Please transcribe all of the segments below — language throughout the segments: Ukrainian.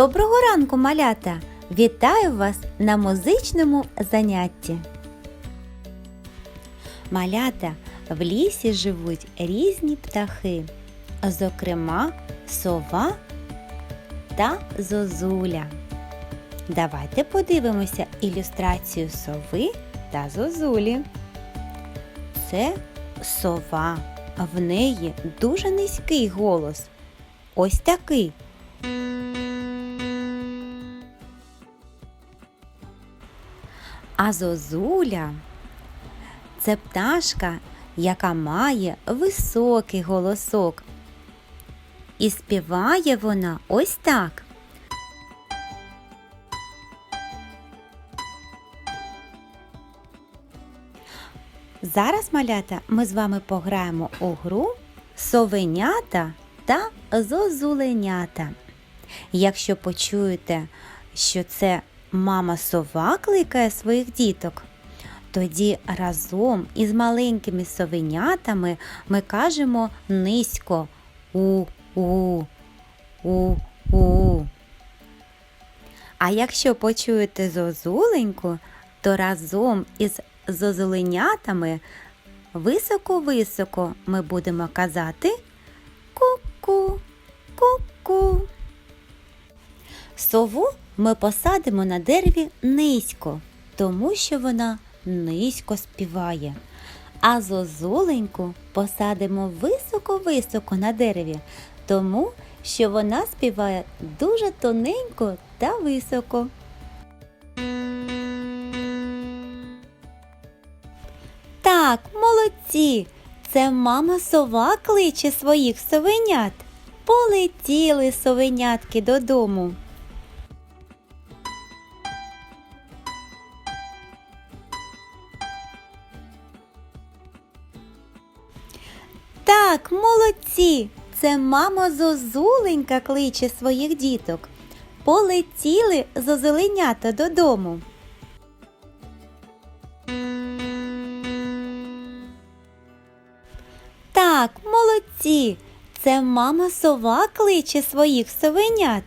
Доброго ранку, малята! Вітаю вас на музичному занятті. Малята в лісі живуть різні птахи, зокрема сова та зозуля. Давайте подивимося ілюстрацію сови та зозулі. Це сова. В неї дуже низький голос. Ось такий. А зозуля це пташка, яка має високий голосок. І співає вона ось так. Зараз, малята, ми з вами пограємо у гру совенята та зозуленята. Якщо почуєте, що це мама сова кликає своїх діток, тоді разом із маленькими совенятами ми кажемо низько у-у, у-у. А якщо почуєте зозуленьку, то разом із зозуленятами високо-високо ми будемо казати ку-ку, ку-ку. Сову ми посадимо на дереві низько, тому що вона низько співає. А зозуленьку посадимо високо-високо на дереві, тому що вона співає дуже тоненько та високо. Так, молодці! Це мама сова кличе своїх совенят. Полетіли совенятки додому. Так, молодці! Це мама зозуленька кличе своїх діток. Полетіли зозуленята додому. Так, молодці! Це мама сова кличе своїх совенят.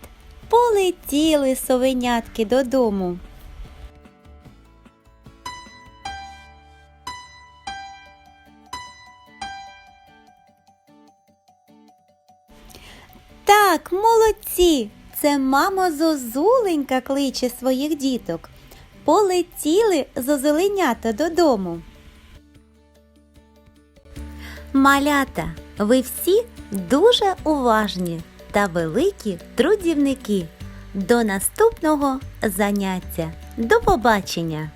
Полетіли совенятки додому. Так, молодці! Це мама зозуленька кличе своїх діток. Полетіли зозеленята додому. Малята, ви всі дуже уважні та великі трудівники. До наступного заняття. До побачення!